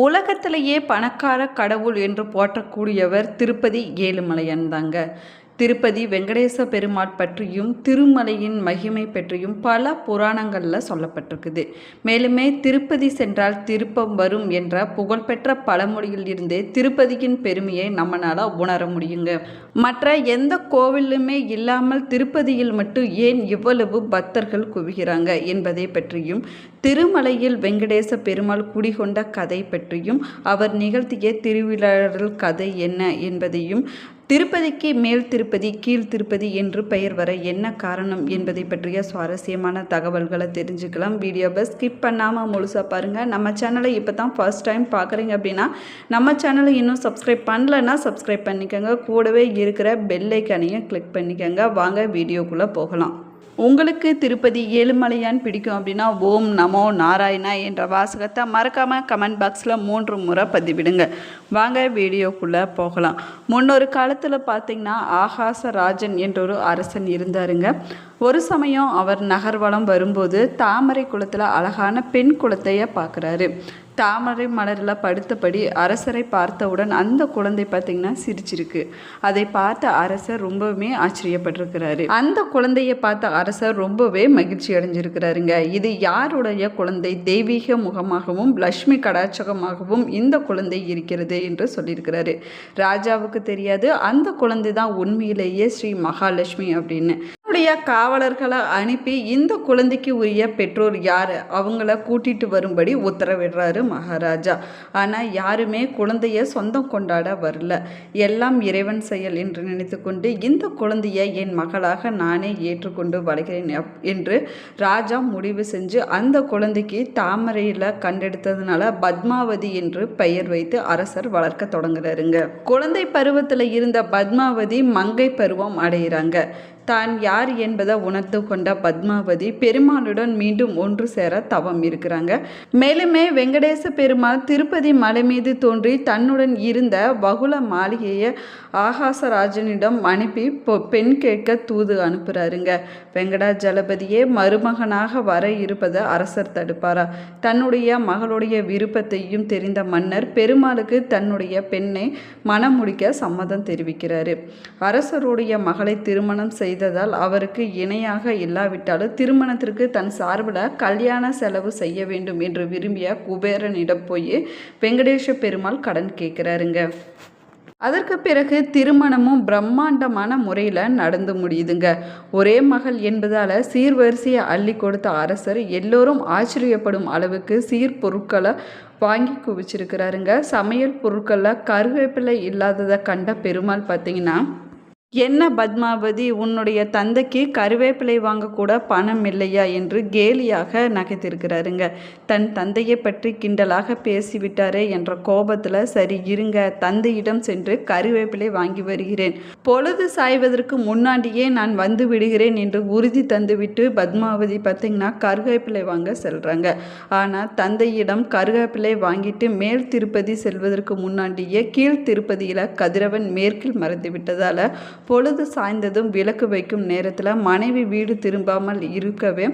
உலகத்திலேயே பணக்கார கடவுள் என்று போற்றக்கூடியவர் திருப்பதி ஏழுமலையான் தாங்க. திருப்பதி வெங்கடேச பெருமாள் பற்றியும் திருமலையின் மகிமை பற்றியும் பல புராணங்களில் சொல்லப்பட்டிருக்குது. மேலுமே திருப்பதி சென்றால் திருப்பம் வரும் என்ற புகழ்பெற்ற பழமொழியில் இருந்தே திருப்பதியின் பெருமையை நம்மளால் உணர முடியுங்க. மற்ற எந்த கோவிலுமே இல்லாமல் திருப்பதியில் மட்டும் ஏன் இவ்வளவு பக்தர்கள் குவிகிறாங்க என்பதை பற்றியும் திருமலையில் வெங்கடேச பெருமாள் குடிகொண்ட கதை பற்றியும் அவர் நிகழ்த்திய திருவிழாடல் கதை என்ன என்பதையும் திருப்பதிக்கு மேல் திருப்பதி கீழ் திருப்பதி என்று பெயர் வர என்ன காரணம் என்பதை பற்றிய சுவாரஸ்யமான தகவல்களை தெரிஞ்சுக்கலாம். வீடியோவை ஸ்கிப் பண்ணாமல் முழுசாக பாருங்கள் நம்ம சேனலை இப்போ தான் ஃபர்ஸ்ட் டைம் பார்க்குறீங்க அப்படின்னா நம்ம சேனலை இன்னும் சப்ஸ்கிரைப் பண்ணலன்னா சப்ஸ்கிரைப் பண்ணிக்கோங்க. கூடவே இருக்கிற பெல்லைக்கானையும் கிளிக் பண்ணிக்கோங்க. வாங்க வீடியோக்குள்ளே போகலாம். உங்களுக்கு திருப்பதி ஏழுமலையான் பிடிக்கும் அப்படின்னா ஓம் நமோ நாராயணா என்ற வாசகத்தை மறக்காமல் கமெண்ட் பாக்ஸில் மூன்று முறை பதிவிடுங்க. வாங்க வீடியோக்குள்ளே போகலாம். முன்னொரு காலத்தில் பார்த்தீங்கன்னா ஆகாச ராஜன் என்ற ஒரு அரசன் இருந்தாருங்க. ஒரு சமயம் அவர் நகர்வலம் வரும்போது தாமரை குளத்தில் அழகான பெண் குளத்தையே பார்க்குறாரு தாமரை மலரில் படுத்தபடி அரசரை பார்த்தவுடன் அந்த குழந்தை பார்த்திங்கன்னா சிரிச்சிருக்கு. அதை பார்த்த அரசர் ரொம்பவுமே ஆச்சரியப்பட்டிருக்கிறாரு. அந்த குழந்தையை பார்த்த அரசர் ரொம்பவே மகிழ்ச்சி அடைஞ்சிருக்கிறாருங்க. இது யாருடைய குழந்தை? தெய்வீக முகமாகவும் லக்ஷ்மி கடாச்சகமாகவும் இந்த குழந்தை இருக்கிறது என்று சொல்லியிருக்கிறாரு. ராஜாவுக்கு தெரியாது. அந்த குழந்தை தான் உண்மையிலேயே ஸ்ரீ மகாலட்சுமி அப்படின்னு. உடைய காவலர்களை அனுப்பி இந்த குழந்தைக்கு உரிய பெற்றோர் யார்? அவங்கள கூட்டிட்டு வரும்படி உத்தரவிடுறாரு மகாராஜா. ஆனால் யாருமே குழந்தைய சொந்தம் கொண்டாட வரல. எல்லாம் இறைவன் செயல் என்று நினைத்து கொண்டு இந்த குழந்தைய என் மகளாக நானே ஏற்றுக்கொண்டு வளர்கிறேன் அப்- என்று ராஜா முடிவு செஞ்சு அந்த குழந்தைக்கு தாமரையில் கண்டெடுத்ததுனால பத்மாவதி என்று பெயர் வைத்து அரசர் வளர்க்க தொடங்குறாருங்க. குழந்தை பருவத்தில் இருந்த பத்மாவதி மங்கை பருவம் அடைகிறாங்க தான் யார் என்பதை உணர்ந்து கொண்ட பத்மாவதி பெருமாளுடன் மீண்டும் ஒன்று சேர தவம் இருக்கிறாங்க. மேலுமே வெங்கடேச பெருமாள் திருப்பதி மலை மீது தோன்றி தன்னுடன் இருந்த வகுல மாளிகையை ஆகாசராஜனிடம் அனுப்பி பொ- பெண் கேட்க தூது அனுப்புகிறாருங்க வெங்கடாஜலபதியே மருமகனாக வர இருப்பதை அரசர் தடுப்பாரா? தன்னுடைய மகளுடைய விருப்பத்தையும் தெரிந்த மன்னர் பெருமாளுக்கு தன்னுடைய பெண்ணை மனம் முடிக்க சம்மதம் தெரிவிக்கிறாரு. அரசருடைய மகளை திருமணம் செய்ததால் அவருக்கு இணையாக இல்லாவிட்டாலும் திருமணத்திற்கு தன் சார்பில் கல்யாண செலவு செய்ய வேண்டும் என்று விரும்பிய குபேரனிடம் போய் வெங்கடேஷ பெருமாள் கடன் கேட்குறாருங்க. அதற்கு பிறகு திருமணமும் பிரம்மாண்டமான முறையில் நடந்து முடியுதுங்க. ஒரே மகள் என்பதால் சீர்வரிசையை அள்ளி கொடுத்த அரசர் எல்லோரும் ஆச்சரியப்படும் அளவுக்கு சீர் பொருட்களை வாங்கி குவிச்சிருக்கிறாருங்க. சமையல் பொருட்களில் கருவேப்பிலை இல்லாததை கண்ட பெருமாள் பார்த்தீங்கன்னா என்ன பத்மாவதி உன்னுடைய தந்தைக்கு கருவேப்பிலை வாங்கக்கூட பணம் இல்லையா என்று கேலியாக நகைத்திருக்கிறாருங்க. தன் தந்தையை பற்றி கிண்டலாக பேசிவிட்டாரே என்ற கோபத்தில் சரி இருங்க தந்தையிடம் சென்று கருவேப்பிலை வாங்கி வருகிறேன். பொழுது சாய்வதற்கு முன்னாடியே நான் வந்து விடுகிறேன் என்று உறுதி தந்துவிட்டு பத்மாவதி பார்த்தீங்கன்னா கருவேப்பிலை வாங்க செல்கிறாங்க ஆனால் தந்தையிடம் கருவேப்பிலை வாங்கிட்டு மேல் திருப்பதி செல்வதற்கு முன்னாடியே கீழ் திருப்பதியில் கதிரவன் மேற்கில் மறைந்து விட்டதால் பொழுது சாய்ந்ததும் விளக்கு வைக்கும் நேரத்தில் மனைவி வீடு திரும்பாமல் இருக்கவே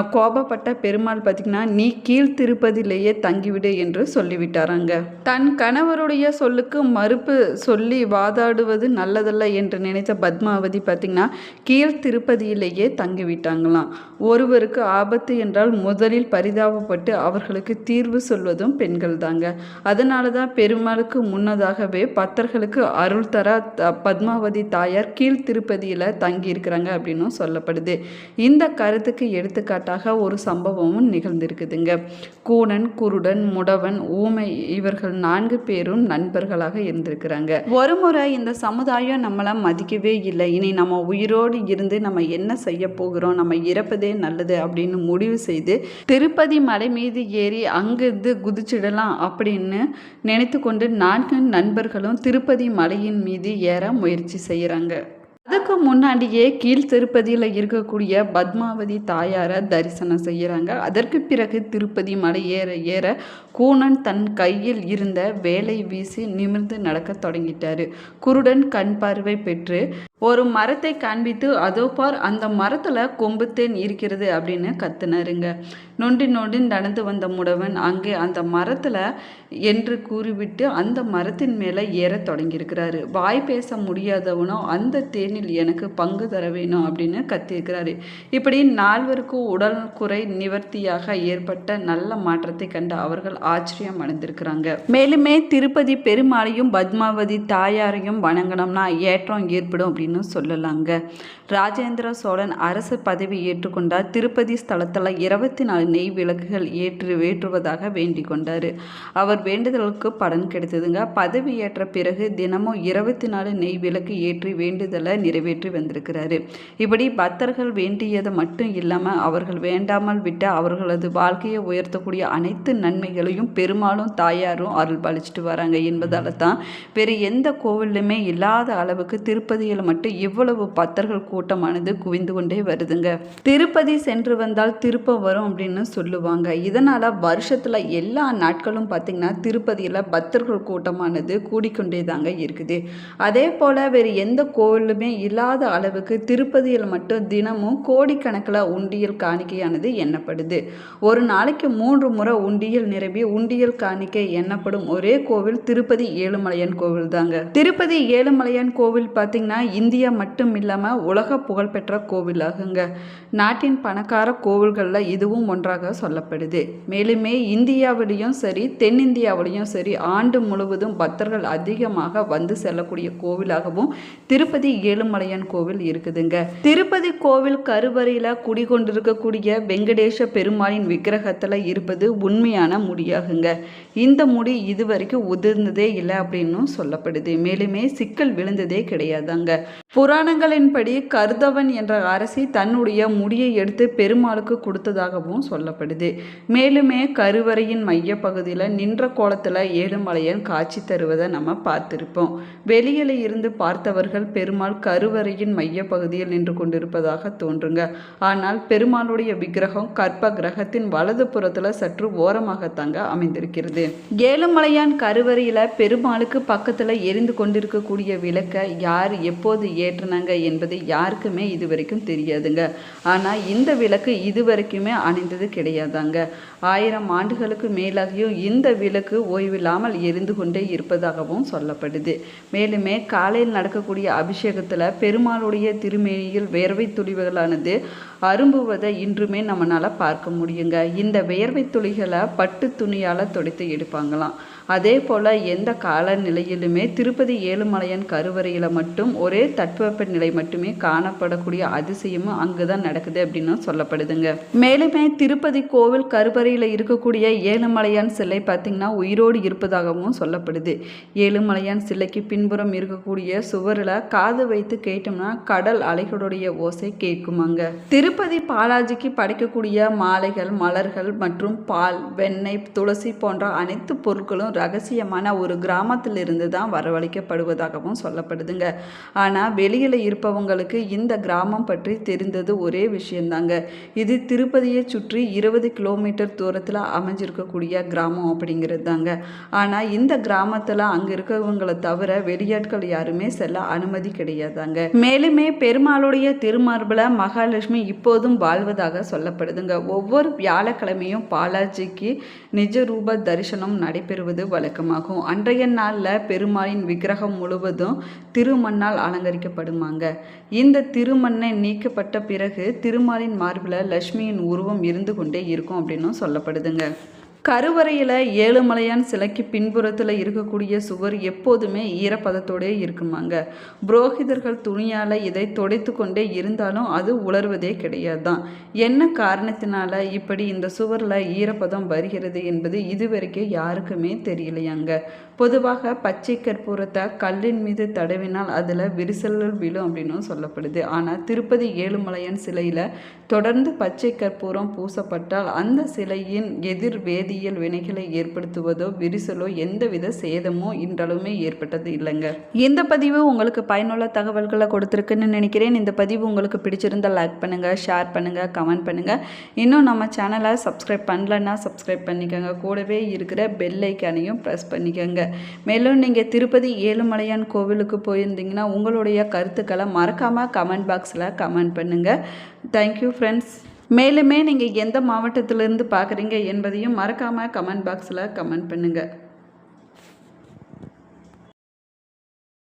கோபப்பட்ட பெருமாள் பார்த்திங்கன்னா நீ கீழ் திருப்பதியிலேயே தங்கிவிடு என்று சொல்லிவிட்டாராங்க. தன் கணவருடைய சொல்லுக்கு மறுப்பு சொல்லி வாதாடுவது நல்லதல்ல என்று நினைத்த பத்மாவதி பார்த்திங்கன்னா கீழ் திருப்பதியிலேயே தங்கிவிட்டாங்களாம். ஒருவருக்கு ஆபத்து என்றால் முதலில் பரிதாபப்பட்டு அவர்களுக்கு தீர்வு சொல்வதும் பெண்கள் தாங்க. அதனால தான் பெருமாளுக்கு முன்னதாகவே பக்தர்களுக்கு அருள் தர த- பத்மாவதி தாயார் கீழ் திருப்பதியில் தங்கி இருக்கிறாங்க அப்படின்னும் சொல்லப்படுது. இந்த கருத்துக்கு எடுத்துக்காட்டு எடுத்துக்காட்டாக ஒரு சம்பவமும் நிகழ்ந்திருக்குதுங்க. கூணன் குருடன் முடவன் ஊமை இவர்கள் நான்கு பேரும் நண்பர்களாக இருந்திருக்கிறாங்க. ஒரு முறை இந்த சமுதாயம் நம்மளை மதிக்கவே இல்லை. இனி நம்ம உயிரோடு இருந்து நம்ம என்ன செய்ய போகிறோம்? நம்ம இறப்பதே நல்லது அப்படின்னு முடிவு செய்து திருப்பதி மலை மீது ஏறி அங்கிருந்து குதிச்சிடலாம் அப்படின்னு நினைத்து கொண்டு நான்கு நண்பர்களும் திருப்பதி மலையின் மீது ஏற முயற்சி செய்கிறாங்க அதுக்கு முன்னாடியே கீழ் திருப்பதியில் இருக்கக்கூடிய பத்மாவதி தாயாரை தரிசனம் செய்கிறாங்க அதற்கு பிறகு திருப்பதி மலை ஏற ஏற கூனன் தன் கையில் இருந்த வேலை வீசி நிமிர்ந்து நடக்க தொடங்கிட்டாரு. குருடன் கண் பார்வை பெற்று ஒரு மரத்தை காண்பித்து அதோ பார் அந்த மரத்தில் கொம்புத்தேன் இருக்கிறது அப்படின்னு கத்துனாருங்க. நொண்டி நொண்டி நடந்து வந்த முடவன் அங்கே அந்த மரத்தில் என்று கூறிவிட்டு அந்த மரத்தின் மேலே ஏறத் தொடங்கியிருக்கிறாரு. வாய் பேச முடியாதவனோ அந்த தேனில் எனக்கு பங்கு தர வேணும் அப்படின்னு கத்தியிருக்கிறாரு. இப்படி நால்வருக்கும் உடல் குறை நிவர்த்தியாக ஏற்பட்ட நல்ல மாற்றத்தை கண்டு அவர்கள் ஆச்சரியம் அடைந்திருக்கிறாங்க. மேலுமே திருப்பதி பெருமாளையும் பத்மாவதி தாயாரையும் வணங்கணும்னா ஏற்றம் ஏற்படும் அப்படின்னு சொல்லலாங்க. ராஜேந்திர சோழன் அரசு பதவி ஏற்றுக்கொண்டார். திருப்பதி ஸ்தலத்தில் இருபத்தி நாலு நெய் விளக்குகள் ஏற்று வேற்றுவதாக வேண்டிக் கொண்டார். அவர் வேண்டுதலுக்கு பலன் கிடைத்ததுங்க. பதவி ஏற்ற பிறகு தினமும் இருபத்தி நாலு நெய் விளக்கு ஏற்றி வேண்டுதலை நிறைவேற்றி வந்திருக்கிறாரு. இப்படி பக்தர்கள் வேண்டியதை மட்டும் இல்லாமல் அவர்கள் வேண்டாமல் விட்ட அவர்களது வாழ்க்கையை உயர்த்தக்கூடிய அனைத்து நன்மைகளையும் பெருமாளும் தாயாரும் அருள் பாலிச்சிட்டு வராங்க என்பதால தான் வேறு எந்த கோவிலுமே இல்லாத அளவுக்கு திருப்பதியில் மட்டும் இவ்வளவு பக்தர்கள் கூட்டமானது குவிந்து கொண்டே வருதுங்க. திருப்பதி சென்று வந்தால் திருப்பம் வரும் அப்படின்னு சொல்லுவாங்க? இதனால் வருஷத்தில் எல்லா நாட்களும் பார்த்திங்கன்னா திருப்பதியில் பக்தர்கள் கூட்டமானது கூடிக்கொண்டே தாங்க இருக்குது. அதே போல் வேறு எந்த கோவிலுமே இல்லாத அளவுக்கு திருப்பதியில் மட்டும் தினமும் கோடிக்கணக்கில் உண்டியல் காணிக்கையானது எண்ணப்படுது. ஒரு நாளைக்கு மூன்று முறை உண்டியல் நிரம்பி உண்டியல் காணிக்கை எண்ணப்படும் ஒரே கோவில் திருப்பதி ஏழுமலையான் கோவில் தாங்க திருப்பதி ஏழுமலையான் கோவில் பார்த்திங்கன்னா இந்தியா மட்டும் இல்லாமல் உலக புகழ்பெற்ற கோவிலாகுங்க. நாட்டின் பணக்கார கோவில்களில் இதுவும் ஒன்று ஒன்றாக சொல்லப்படுது. மேலுமே இந்தியாவிலையும் சரி தென்னிந்தியாவிலையும் சரி ஆண்டு முழுவதும் பக்தர்கள் அதிகமாக வந்து செல்லக்கூடிய கோவிலாகவும் திருப்பதி ஏழுமலையான் கோவில் இருக்குதுங்க. திருப்பதி கோவில் கருவறையில் குடிகொண்டிருக்கக்கூடிய வெங்கடேஷ பெருமாளின் விக்கிரகத்தில் இருப்பது உண்மையான முடியாகுங்க. இந்த முடி இதுவரைக்கும் உதிர்ந்ததே இல்லை அப்படின்னும் சொல்லப்படுது. மேலுமே சிக்கல் விழுந்ததே கிடையாதாங்க. புராணங்களின்படி கருதவன் என்ற அரசி தன்னுடைய முடியை எடுத்து பெருமாளுக்கு கொடுத்ததாகவும் சொல்லப்படுது. மேலுமே கருவறையின் மையப்பகுதியில் நின்ற கோலத்தில் ஏழுமலையன் காட்சி தருவதை நம்ம பார்த்திருப்போம். வெளியில இருந்து பார்த்தவர்கள் பெருமாள் கருவறையின் மையப்பகுதியில் நின்று கொண்டிருப்பதாக தோன்றுங்க. ஆனால் பெருமாளுடைய விக்கிரகம் கற்ப கிரகத்தின் வலது புறத்தில் சற்று ஓரமாகத்தாங்க அமைந்திருக்கிறது. ஏழுமலையான் கருவறையில் பெருமாளுக்கு பக்கத்தில் எரிந்து கொண்டிருக்கக்கூடிய விளக்கை யார் எப்போது ஏற்றினாங்க என்பது யாருக்குமே இது வரைக்கும் தெரியாதுங்க. ஆனால் இந்த விளக்கு இது வரைக்குமே கிடையாதாங்க. ஆயிரம் ஆண்டுகளுக்கு மேலாகியும் இந்த விளக்கு ஓய்வில்லாமல் எரிந்து கொண்டே இருப்பதாகவும் சொல்லப்படுது. மேலுமே காலையில் நடக்கக்கூடிய அபிஷேகத்தில் பெருமாளுடைய திருமேனியில் வேர்வை துளிவுகளானது அரும்புவதை இன்றுமே நம்மளால் பார்க்க முடியுங்க. இந்த வேர்வை துளிகளை பட்டு துணியால் துடைத்து எடுப்பாங்களாம். அதே போல் எந்த காலநிலையிலுமே திருப்பதி ஏழுமலையான் கருவறையில் மட்டும் ஒரே தட்பவெப்ப நிலை மட்டுமே காணப்படக்கூடிய அதிசயமும் அங்கு தான் நடக்குது அப்படின்னு சொல்லப்படுதுங்க. மேலுமே திரு திருப்பதி கோவில் கருவறையில் இருக்கக்கூடிய ஏழுமலையான் சிலை பார்த்திங்கன்னா உயிரோடு இருப்பதாகவும் சொல்லப்படுது. ஏழுமலையான் சிலைக்கு பின்புறம் இருக்கக்கூடிய சுவரில் காது வைத்து கேட்டோம்னா கடல் அலைகளுடைய ஓசை கேட்குமாங்க. திருப்பதி பாலாஜிக்கு படைக்கக்கூடிய மாலைகள் மலர்கள் மற்றும் பால் வெண்ணெய் துளசி போன்ற அனைத்து பொருட்களும் ரகசியமான ஒரு கிராமத்தில் இருந்து தான் வரவழைக்கப்படுவதாகவும் சொல்லப்படுதுங்க. ஆனால் வெளியில் இருப்பவங்களுக்கு இந்த கிராமம் பற்றி தெரிந்தது ஒரே விஷயந்தாங்க இது திருப்பதியை சுற்றி இருபது கிலோமீட்டர் தூரத்தில் அமைஞ்சிருக்கக்கூடிய கிராமம் அப்படிங்கிறது தாங்க ஆனால் இந்த கிராமத்தில் அங்கே இருக்கிறவங்களை தவிர வெளியாட்கள் யாருமே செல்ல அனுமதி கிடையாதாங்க. மேலுமே பெருமாளுடைய திருமார்பில் மகாலட்சுமி இப்போதும் வாழ்வதாக சொல்லப்படுதுங்க. ஒவ்வொரு வியாழக்கிழமையும் பாலாஜிக்கு நிஜ ரூப தரிசனம் நடைபெறுவது வழக்கமாகும். அன்றைய நாளில் பெருமாளின் விக்கிரகம் முழுவதும் திருமண்ணால் அலங்கரிக்கப்படுமாங்க. இந்த திருமண்ணை நீக்கப்பட்ட பிறகு திருமாலின் மார்பில் லட்சுமியின் உருவம் இருந்து கொண்டே இருக்கும் அப்படின்னும் சொல்லப்படுதுங்க. கருவறையில் ஏழுமலையான் சிலைக்கு பின்புறத்தில் இருக்கக்கூடிய சுவர் எப்போதுமே ஈரப்பதத்தோடே இருக்குமாங்க. புரோகிதர்கள் துணியால் இதை துடைத்து கொண்டே இருந்தாலும் அது உலர்வதே கிடையாது தான் என்ன காரணத்தினால இப்படி இந்த சுவரில் ஈரப்பதம் வருகிறது என்பது இதுவரைக்கும் யாருக்குமே தெரியலையாங்க. பொதுவாக பச்சை கற்பூரத்தை கல்லின் மீது தடவினால் அதில் விரிசல்கள் விழும் அப்படின்னும் சொல்லப்படுது. ஆனால் திருப்பதி ஏழுமலையான் சிலையில் தொடர்ந்து பச்சை கற்பூரம் பூசப்பட்டால் அந்த சிலையின் எதிர் வேதியியல் வினைகளை ஏற்படுத்துவதோ விரிசலோ எந்தவித சேதமோ இன்றளவுமே ஏற்பட்டது இல்லைங்க. இந்த பதிவு உங்களுக்கு பயனுள்ள தகவல்களை கொடுத்துருக்குன்னு நினைக்கிறேன். இந்த பதிவு உங்களுக்கு பிடிச்சிருந்தால் லைக் பண்ணுங்கள் ஷேர் பண்ணுங்கள் கமெண்ட் பண்ணுங்கள் இன்னும் நம்ம சேனலை சப்ஸ்கிரைப் பண்ணலன்னா சப்ஸ்கிரைப் பண்ணிக்கோங்க. கூடவே இருக்கிற பெல் ஐக்கானையும் ப்ரெஸ் பண்ணிக்கோங்க. மேலும் நீங்கள் திருப்பதி ஏழுமலையான் கோவிலுக்கு போயிருந்தீங்கன்னா உங்களுடைய கருத்துக்களை மறக்காமல் கமெண்ட் பாக்ஸில் கமெண்ட் பண்ணுங்கள் தேங்க்யூ ஃப்ரெண்ட்ஸ் மேலுமே நீங்கள் எந்த மாவட்டத்திலேருந்து பார்க்குறீங்க என்பதையும் மறக்காமல் கமெண்ட் பாக்ஸில் கமெண்ட் பண்ணுங்கள்